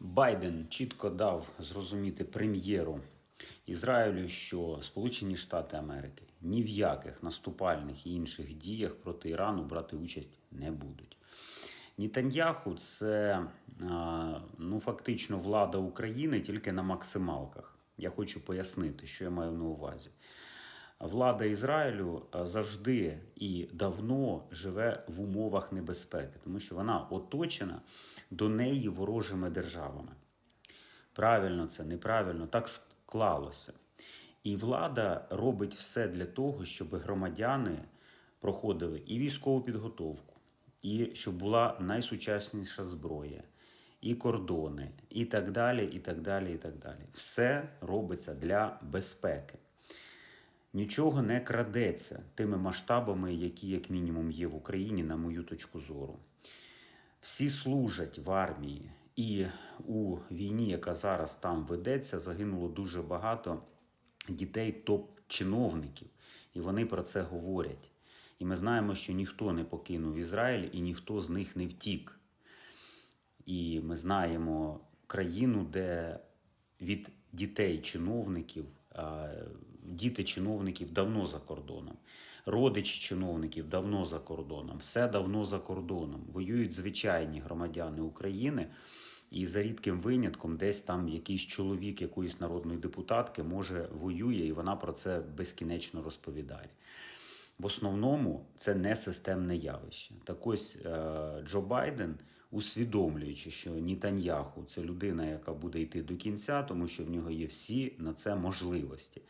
Байден чітко дав зрозуміти прем'єру Ізраїлю, що Сполучені Штати Америки ні в яких наступальних і інших діях проти Ірану брати участь не будуть. Нітаньяху це ну, фактично влада України тільки на максималках. Я хочу пояснити, що я маю на увазі. Влада Ізраїлю завжди і давно живе в умовах небезпеки, тому що вона оточена до неї ворожими державами. Правильно це, неправильно, так склалося. І влада робить все для того, щоб громадяни проходили і військову підготовку, і щоб була найсучасніша зброя, і кордони, і так далі, і так далі, і так далі. Все робиться для безпеки. Нічого не крадеться тими масштабами, які, як мінімум, є в Україні, на мою точку зору. Всі служать в армії, і у війні, яка зараз там ведеться, загинуло дуже багато дітей топ-чиновників, і вони про це говорять. І ми знаємо, що ніхто не покинув Ізраїль і ніхто з них не втік. І ми знаємо країну, де від дітей чиновників, а, діти чиновників давно за кордоном, родичі чиновників давно за кордоном, все давно за кордоном. Воюють звичайні громадяни України. І за рідким винятком, десь там якийсь чоловік якоїсь народної депутатки може воює, і вона про це безкінечно розповідає. В основному це не системне явище. Так ось е, Джо Байден, усвідомлюючи, що Нітаньяху це людина, яка буде йти до кінця, тому що в нього є всі на це можливості.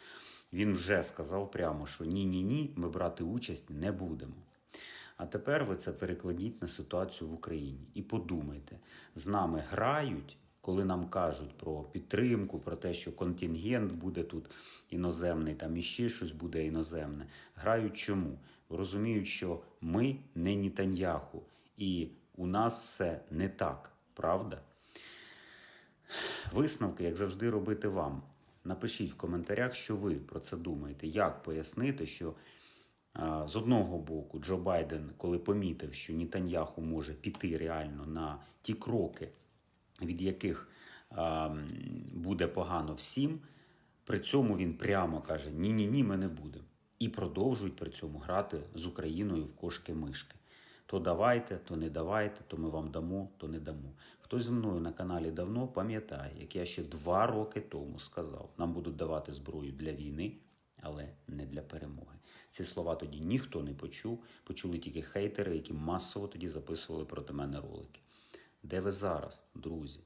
Він вже сказав прямо, що ні, ні, ми брати участь не будемо. А тепер ви це перекладіть на ситуацію в Україні і подумайте, з нами грають, коли нам кажуть про підтримку, про те, що контингент буде тут іноземний, там іще щось буде іноземне. Грають чому? Розуміють, що ми не Нітаньяху, і у нас все не так, правда? Висновки, як завжди, робити вам. Напишіть в коментарях, що ви про це думаєте, як пояснити, що з одного боку Джо Байден, коли помітив, що Нітаньяху може піти реально на ті кроки, від яких буде погано всім, при цьому він прямо каже: Ні, ні, ні, ми не будемо. І продовжують при цьому грати з Україною в кошки-мишки. То давайте, то не давайте, то ми вам дамо, то не дамо. Хтось зі мною на каналі давно пам'ятає, як я ще два роки тому сказав: нам будуть давати зброю для війни, але не для перемоги. Ці слова тоді ніхто не почув, почули тільки хейтери, які масово тоді записували проти мене ролики. Де ви зараз, друзі?